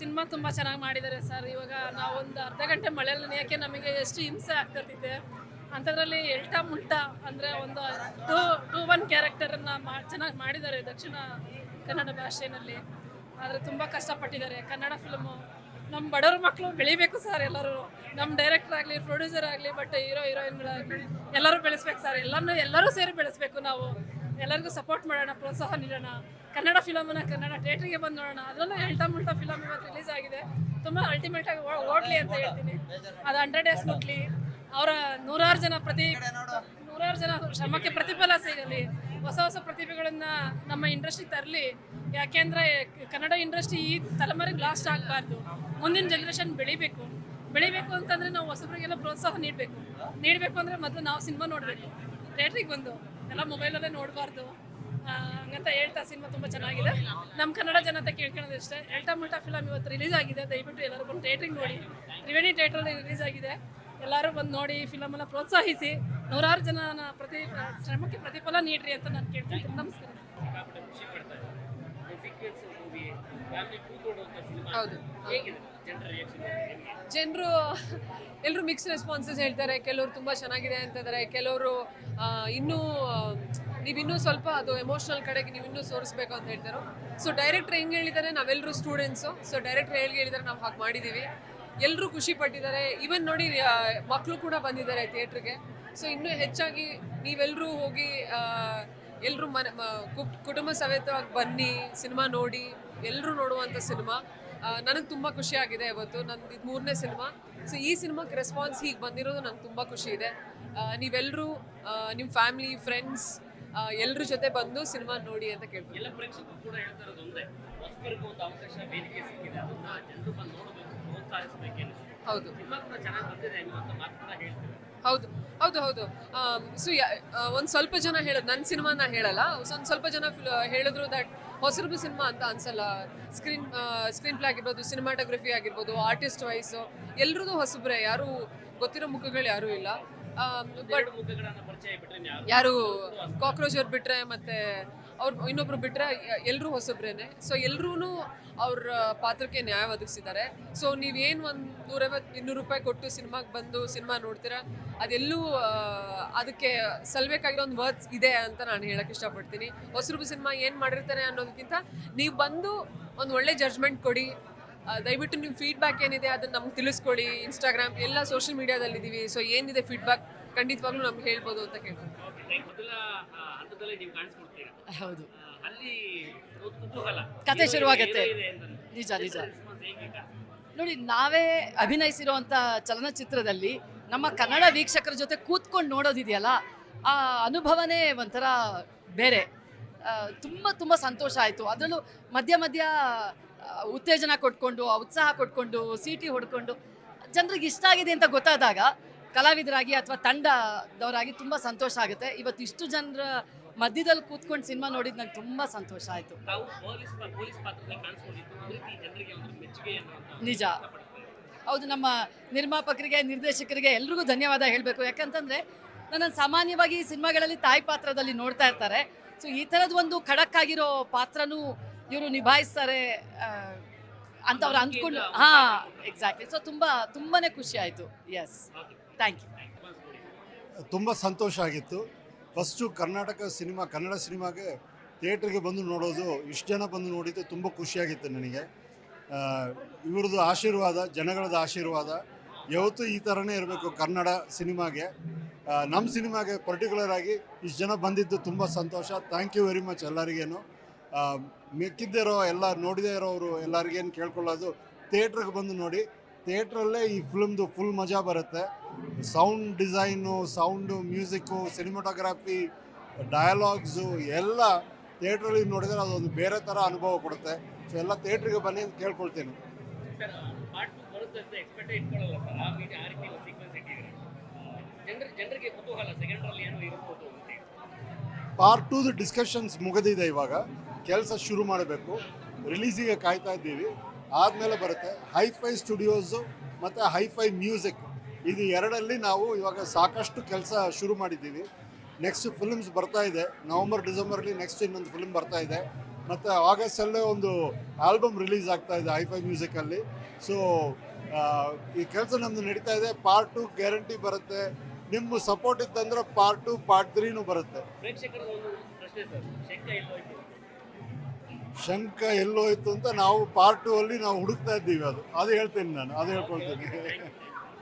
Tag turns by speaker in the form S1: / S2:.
S1: Cinema ತುಂಬ ಚೆನ್ನಾಗಿ ಮಾಡಿದ್ದಾರೆ ಸರ್. ಇವಾಗ ನಾವು ಒಂದು ಅರ್ಧ ಗಂಟೆ ಮಳೆಯಲ್ಲಿ ಯಾಕೆ ನಮಗೆ ಎಷ್ಟು ಹಿಂಸೆ ಆಗ್ತಿದೆ ಅಂಥದ್ರಲ್ಲಿ ಎಲ್ಟಾ ಮುಲ್ಟಾ ಅಂದರೆ ಒಂದು ಟೂ ಟೂ ಒನ್ ಕ್ಯಾರೆಕ್ಟರನ್ನು ಮಾ, ಚೆನ್ನಾಗಿ ಮಾಡಿದ್ದಾರೆ ದಕ್ಷಿಣ ಕನ್ನಡ ಭಾಷೆಯಲ್ಲಿ ಆದರೆ ತುಂಬ ಕಷ್ಟಪಟ್ಟಿದ್ದಾರೆ. ಕನ್ನಡ ಫಿಲ್ಮು ನಮ್ಮ ಬಡವ್ರ ಮಕ್ಕಳು ಬೆಳಿಬೇಕು ಸರ್ ಎಲ್ಲರೂ. ನಮ್ಮ ಡೈರೆಕ್ಟರ್ ಆಗಲಿ ಪ್ರೊಡ್ಯೂಸರ್ ಆಗಲಿ ಬಟ್ ಹೀರೋ ಹೀರೋಯಿನ್ಗಳಾಗಲಿ ಎಲ್ಲರೂ ಬೆಳೆಸ್ಬೇಕು ಸರ್. ಎಲ್ಲನೂ, ಎಲ್ಲರೂ ಸೇರಿ ಬೆಳೆಸ್ಬೇಕು ನಾವು. ಎಲ್ಲರಿಗೂ ಸಪೋರ್ಟ್ ಮಾಡೋಣ, ಪ್ರೋತ್ಸಾಹ ನೀಡೋಣ. ಕನ್ನಡ ಫಿಲಮನ್ನು ಕನ್ನಡ ಥಿಯೇಟ್ರಿಗೆ ಬಂದು ನೋಡೋಣ. ಅದರಲ್ಲೂ ಎಲ್ಟಾ ಮುಲ್ಟಾ ಫಿಲಮ್ ಇವತ್ತು ರಿಲೀಸ್ ಆಗಿದೆ. ತುಂಬ ಅಲ್ಟಿಮೇಟ್ ಆಗಿ ಓಡ್ಲಿ ಅಂತ ಹೇಳ್ತೀನಿ. ಅದು ಹಂಡ್ರೆಡ್ ಡೇಸ್ ಮುಟ್ಲಿ. ಅವರ ನೂರಾರು ಜನ ಪ್ರತಿ ನೂರಾರು ಜನ ಶ್ರಮಕ್ಕೆ ಪ್ರತಿಫಲ ಸಿಗಲಿ. ಹೊಸ ಹೊಸ ಪ್ರತಿಭೆಗಳನ್ನ ನಮ್ಮ ಇಂಡಸ್ಟ್ರಿ ತರಲಿ. ಯಾಕೆಂದ್ರೆ ಕನ್ನಡ ಇಂಡಸ್ಟ್ರಿ ಈ ತಲೆಮಾರಿಗೆ ಲಾಸ್ಟ್ ಆಗಬಾರ್ದು. ಮುಂದಿನ ಜನ್ರೇಷನ್ ಬೆಳಿಬೇಕು. ಬೆಳಿಬೇಕು ಅಂತಂದ್ರೆ ನಾವು ಹೊಸಬರಿಗೆಲ್ಲ ಪ್ರೋತ್ಸಾಹ ನೀಡಬೇಕು. ನೀಡಬೇಕು ಅಂದ್ರೆ ಮೊದಲು ನಾವು ಸಿನಿಮಾ ನೋಡಬೇಕು. ಥಿಯೇಟ್ರಿಗೆ ಬಂದು. ಎಲ್ಲ ಮೊಬೈಲಲ್ಲೇ ನೋಡಬಾರ್ದು. ಹಂಗಂತ ಹೇಳ್ತಾ ಸಿನಿಮಾ ತುಂಬ ಚೆನ್ನಾಗಿದೆ. ನಮ್ಮ ಕನ್ನಡ ಜನತೆ ಕೇಳ್ಕೊಳ್ಳೋದು ಅಷ್ಟೇ ಎಲ್ಟಾ ಮುಲ್ಟಾ ಫಿಲಮ್ ಇವತ್ತು ರಿಲೀಸ್ ಆಗಿದೆ. ದಯವಿಟ್ಟು ಎಲ್ಲರೂ ಬಂದು ಥಿಯೇಟ್ರಿಗೆ ನೋಡಿ. ತ್ರಿವೇಣಿ ಥಿಯೇಟ್ರಲ್ಲಿ ರಿಲೀಸ್ ಆಗಿದೆ. ಎಲ್ಲರೂ ಬಂದು ನೋಡಿ ಫಿಲಮನ್ನು ಪ್ರೋತ್ಸಾಹಿಸಿ. ನೂರಾರು ಜನ ಪ್ರತಿ ಶ್ರಮಕ್ಕೆ ಪ್ರತಿಫಲ ನೀಡ್ರಿ ಅಂತ ನಾನು ಕೇಳ್ತೀನಿ. ನಮಸ್ಕಾರ.
S2: ಜನರ
S3: ಎಲ್ಲರೂ ಮಿಕ್ಸ್ ರೆಸ್ಪಾನ್ಸಸ್ ಹೇಳ್ತಾರೆ. ಕೆಲವರು ತುಂಬ ಚೆನ್ನಾಗಿದೆ ಅಂತಂದರೆ ಕೆಲವರು ಇನ್ನೂ ನೀವಿನ್ನೂ ಸ್ವಲ್ಪ ಅದು ಎಮೋಷ್ನಲ್ ಕಡೆಗೆ ನೀವು ಇನ್ನೂ ಸೋರಿಸ್ಬೇಕು ಅಂತ ಹೇಳ್ತಾರೆ. ಸೊ ಡೈರೆಕ್ಟ್ರ್ ಹೆಂಗೆ ಹೇಳಿದ್ದಾರೆ? ನಾವೆಲ್ಲರೂ ಸ್ಟೂಡೆಂಟ್ಸು ಸೊ ಡೈರೆಕ್ಟ್ರ್ ಹೇಳಿ ಹೇಳಿದ್ದಾರೆ? ನಾವು ಹಾಗೆ ಮಾಡಿದ್ದೀವಿ ಎಲ್ಲರೂ ಖುಷಿ ಪಟ್ಟಿದ್ದಾರೆ. ಈವನ್ ನೋಡಿ ಮಕ್ಕಳು ಕೂಡ ಬಂದಿದ್ದಾರೆ ಥಿಯೇಟ್ರಿಗೆ ಸೊ ಇನ್ನೂ ಹೆಚ್ಚಾಗಿ ನೀವೆಲ್ಲರೂ ಹೋಗಿ ಎಲ್ಲರೂ ಮನೆ ಕುಟುಂಬ ಸಮೇತವಾಗಿ ಬನ್ನಿ ಸಿನಿಮಾ ನೋಡಿ ಎಲ್ಲರೂ ನೋಡುವಂಥ ಸಿನಿಮಾ. ನನಗೆ ತುಂಬ ಖುಷಿ ಆಗಿದೆ ಇವತ್ತು. ನಂದು ಇದು ಮೂರನೇ ಸಿನಿಮಾ. ಸೊ ಈ ಸಿನಿಮಾಕ್ಕೆ ರೆಸ್ಪಾನ್ಸ್ ಹೀಗೆ ಬಂದಿರೋದು ನಂಗೆ ತುಂಬ ಖುಷಿ ಇದೆ. ನೀವೆಲ್ಲರೂ ನಿಮ್ಮ ಫ್ಯಾಮಿಲಿ ಫ್ರೆಂಡ್ಸ್ ಎಲ್ಲರ ಜೊತೆ ಬಂದು ಸಿನಿಮಾ ನೋಡಿ ಅಂತ ಕೇಳ್ತೀವಿ
S2: ಎಲ್ಲ ಪ್ರೇಕ್ಷಕರು ಕೂಡ ಹೇಳ್ತಾ ಇರೋದು ಒಂದೇ ಹೊಸಬರಿಗೂ ಒಂದು ಅವಕಾಶ ವೇದಿಕೆ ಸಿಕ್ಕಿದೆ. ಅದನ್ನ ಜನರು ಬಂದು ನೋಡಬೇಕು ಪ್ರೋತ್ಸಾಹಿಸಬೇಕೇನು
S3: ಹೌದು.
S2: ಸಿನಿಮಾ ಕೂಡ ಚೆನ್ನಾಗಿ ಬಂದಿದೆ ಅನ್ನುವಂಥ ಮಾತು ಕೂಡ ಹೇಳ್ತಾರೆ
S3: ಹೌದು ಹೌದು ಹೌದು. ಸೊ ಒಂದು ಸ್ವಲ್ಪ ಜನ ಹೇಳೋದು ನನ್ನ ಸಿನಿಮಾನ ಹೇಳಲ್ಲ ಒಂದು ಸ್ವಲ್ಪ ಜನ ಹೇಳಿದ್ರು ದಟ್ ಹೊಸರಬು ಸಿನಿಮಾ ಅಂತ ಅನ್ಸಲ್ಲ. ಸ್ಕ್ರೀನ್ ಸ್ಕ್ರೀನ್ ಪ್ಲೇ ಆಗಿರ್ಬೋದು ಸಿನಿಮಾಟೋಗ್ರಫಿ ಆಗಿರ್ಬೋದು ಆರ್ಟಿಸ್ಟ್ ವೈಸು ಎಲ್ರದ್ದು ಹೊಸಬ್ರೆ ಯಾರು ಗೊತ್ತಿರೋ ಮುಖಗಳು ಯಾರೂ ಇಲ್ಲ. ಬಟ್
S2: ಯಾರು
S3: ಕಾಕ್ರೋಚ್ ಅವ್ರು ಬಿಟ್ರೆ ಮತ್ತೆ ಅವ್ರು ಇನ್ನೊಬ್ರು ಬಿಟ್ಟರೆ ಎಲ್ಲರೂ ಹೊಸಬ್ರೇನೆ. ಸೊ ಎಲ್ರೂ ಅವ್ರ ಪಾತ್ರಕ್ಕೆ ನ್ಯಾಯ ಒದಗಿಸಿದ್ದಾರೆ. ಸೊ ನೀವೇನು ಒಂದು ನೂರೈವತ್ತು ಇನ್ನೂರು ರೂಪಾಯಿ ಕೊಟ್ಟು ಸಿನಿಮಾಗೆ ಬಂದು ಸಿನಿಮಾ ನೋಡ್ತೀರಾ, ಅದೆಲ್ಲೂ ಅದಕ್ಕೆ ಸಲ್ಬೇಕಾಗಿರೋ ಒಂದು ವರ್ಡ್ಸ್ ಇದೆ ಅಂತ ನಾನು ಹೇಳಕ್ಕೆ ಇಷ್ಟಪಡ್ತೀನಿ. ಹೊಸರು ಸಿನಿಮಾ ಏನು ಮಾಡಿರ್ತಾರೆ ಅನ್ನೋದಕ್ಕಿಂತ ನೀವು ಬಂದು ಒಂದು ಒಳ್ಳೆ ಜಡ್ಜ್ಮೆಂಟ್ ಕೊಡಿ. ದಯವಿಟ್ಟು ನಿಮ್ಮ ಫೀಡ್ಬ್ಯಾಕ್ ಏನಿದೆ ಅದನ್ನು ನಮ್ಗೆ ತಿಳಿಸ್ಕೊಡಿ. ಇನ್ಸ್ಟಾಗ್ರಾಮ್ ಎಲ್ಲ ಸೋಷಿಯಲ್ ಮೀಡಿಯಾದಲ್ಲಿದ್ದೀವಿ ಸೊ ಏನಿದೆ ಫೀಡ್ಬ್ಯಾಕ್ ಖಂಡಿತವಾಗ್ಲೂ ನಮ್ಗೆ ಹೇಳ್ಬೋದು ಅಂತ ಕೇಳ್ಬೋದು.
S2: ಮೊದಲ ಆ, ಹಂತದಲ್ಲಿ ನೀವು ಕಾಣಿಸ್ಕೊಳ್ತೀರಾ
S4: ಹೌದು.
S2: ಅಲ್ಲಿ ಒಂದು ಕುತೂಹಲ
S4: ಕತೆ ಶುರುವಾಗತ್ತೆ. ನಿಜ ನಿಜ? ನೋಡಿ ನಾವೇ ಅಭಿನಯಿಸಿರುವಂಥ ಚಲನಚಿತ್ರದಲ್ಲಿ ನಮ್ಮ ಕನ್ನಡ ವೀಕ್ಷಕರ ಜೊತೆ ಕೂತ್ಕೊಂಡು ನೋಡೋದಿದೆಯಲ್ಲ ಆ ಅನುಭವನೇ ಒಂಥರ ಬೇರೆ. ತುಂಬ ತುಂಬ ಸಂತೋಷ ಆಯಿತು. ಅದರಲ್ಲೂ ಮಧ್ಯ ಮಧ್ಯ ಉತ್ತೇಜನ ಕೊಟ್ಕೊಂಡು ಉತ್ಸಾಹ ಕೊಟ್ಕೊಂಡು ಸೀಟಿ ಹೊಡ್ಕೊಂಡು ಜನರಿಗೆ ಇಷ್ಟ ಆಗಿದೆ ಅಂತ ಗೊತ್ತಾದಾಗ ಕಲಾವಿದರಾಗಿ ಅಥವಾ ತಂಡದವರಾಗಿ ತುಂಬ ಸಂತೋಷ ಆಗುತ್ತೆ. ಇವತ್ತು ಇಷ್ಟು ಜನರ ಮಧ್ಯದಲ್ಲಿ ಕೂತ್ಕೊಂಡು ಸಿನಿಮಾ ನೋಡಿದ್ದು ನಂಗೆ ತುಂಬ ಸಂತೋಷ ಆಯಿತು. ನಿಜ. ಹೌದು ನಮ್ಮ ನಿರ್ಮಾಪಕರಿಗೆ ನಿರ್ದೇಶಕರಿಗೆ ಎಲ್ರಿಗೂ ಧನ್ಯವಾದ ಹೇಳಬೇಕು. ಯಾಕಂತಂದರೆ ನನ್ನನ್ನು ಸಾಮಾನ್ಯವಾಗಿ ಸಿನಿಮಾಗಳಲ್ಲಿ ತಾಯಿ ಪಾತ್ರದಲ್ಲಿ ನೋಡ್ತಾ ಇರ್ತಾರೆ. ಸೊ ಈ ಥರದ ಒಂದು ಖಡಕ್ ಆಗಿರೋ ಪಾತ್ರನೂ ಇವರು ನಿಭಾಯಿಸ್ತಾರೆ ಅಂತ ಅವ್ರು ಅಂದ್ಕೊಂಡು ಹಾಂ ಎಕ್ಸಾಕ್ಟ್ಲಿ ಸೊ ತುಂಬ ತುಂಬಾ ಖುಷಿ ಆಯ್ತು. ಎಸ್ ಥ್ಯಾಂಕ್ ಯು
S5: ತುಂಬ ಸಂತೋಷ ಆಗಿತ್ತು. ಫಸ್ಟು ಕರ್ನಾಟಕ ಸಿನಿಮಾ, ಕನ್ನಡ ಸಿನಿಮಾಗೆ ಥಿಯೇಟ್ರಿಗೆ ಬಂದು ನೋಡೋದು, ಇಷ್ಟು ಜನ ಬಂದು ನೋಡಿದ್ದು ತುಂಬ ಖುಷಿಯಾಗಿತ್ತು ನನಗೆ. ಇವ್ರದ್ದು ಆಶೀರ್ವಾದ, ಜನಗಳದ್ದು ಆಶೀರ್ವಾದ, ಯಾವತ್ತೂ ಈ ಥರನೇ ಇರಬೇಕು ಕನ್ನಡ ಸಿನಿಮಾಗೆ. ನಮ್ಮ ಸಿನಿಮಾಗೆ ಪರ್ಟಿಕ್ಯುಲರ್ ಆಗಿ ಇಷ್ಟು ಜನ ಬಂದಿದ್ದು ತುಂಬ ಸಂತೋಷ. ಥ್ಯಾಂಕ್ ಯು ವೆರಿ ಮಚ್ ಎಲ್ಲರಿಗೇನು. ಮೆಕ್ಕಿದ್ದೇ ಇರೋ ಎಲ್ಲ, ನೋಡಿದೇ ಇರೋರು ಎಲ್ಲರಿಗೇನು ಕೇಳ್ಕೊಳ್ಳೋದು, ಥಿಯೇಟ್ರಿಗೆ ಬಂದು ನೋಡಿ ಥಿಯೇಟ್ರಲ್ಲೇ ಈ ಫಿಲ್ಮ್ದು ಫುಲ್ ಮಜಾ ಬರುತ್ತೆ. Sound design sound music cinematography dialogues ಎಲ್ಲ ಥಿಯೇಟ್ರಲ್ಲಿ ನೋಡಿದರೆ ಅದೊಂದು ಬೇರೆ ಥರ ಅನುಭವ ಕೊಡುತ್ತೆ. ಸೊ ಎಲ್ಲ ಥಿಯೇಟ್ರಿಗೆ ಬನ್ನಿ ಅಂತ ಕೇಳ್ಕೊಳ್ತೀನಿ.
S2: ಪಾರ್ಟ್
S5: ಟೂದು ಡಿಸ್ಕಷನ್ಸ್ ಮುಗಿದಿದೆ ಇವಾಗ. ಕೆಲಸ ಶುರು ಮಾಡಬೇಕು. ರಿಲೀಸಿಗೆ ಕಾಯ್ತಾ ಇದ್ದೀವಿ. ಆದಮೇಲೆ ಬರುತ್ತೆ ಹೈಫೈ ಸ್ಟುಡಿಯೋಸು ಮತ್ತು ಹೈಫೈ ಮ್ಯೂಸಿಕ್. ಇದು ಎರಡಲ್ಲಿ ನಾವು ಇವಾಗ ಸಾಕಷ್ಟು ಕೆಲಸ ಶುರು ಮಾಡಿದ್ದೀವಿ. ನೆಕ್ಸ್ಟ್ ಫಿಲ್ಮ್ಸ್ ಬರ್ತಾ ಇದೆ. ನವಂಬರ್, ಡಿಸೆಂಬರಲ್ಲಿ ನೆಕ್ಸ್ಟ್ ಇನ್ನೊಂದು ಫಿಲ್ಮ್ ಬರ್ತಾ ಇದೆ. ಮತ್ತು ಆಗಸ್ಟಲ್ಲೇ ಒಂದು ಆಲ್ಬಮ್ ರಿಲೀಸ್ ಆಗ್ತಾ ಇದೆ ಹೈಫೈ ಮ್ಯೂಸಿಕಲ್ಲಿ. ಸೊ ಈ ಕೆಲಸ ನಮ್ಮದು ನಡೀತಾ ಇದೆ. ಪಾರ್ಟ್ ಟು ಗ್ಯಾರಂಟಿ ಬರುತ್ತೆ. ನಿಮ್ಮ ಸಪೋರ್ಟ್ ಇತ್ತಂದ್ರೆ ಪಾರ್ಟ್ ಟು ಪಾರ್ಟ್ ತ್ರೀನೂ ಬರುತ್ತೆ.
S2: ಶಂಕ ಎಲ್ಲೋಯ್ತು
S5: ಅಂತ ನಾವು ಪಾರ್ಟ್ ಅಲ್ಲಿ ನಾವು ಹುಡುಕ್ತಾ ಇದ್ದೀವಿ ಅದು. ಅದು ಹೇಳ್ತೇನೆ ನಾನು, ಅದು ಹೇಳ್ಕೊಳ್ತೀನಿ.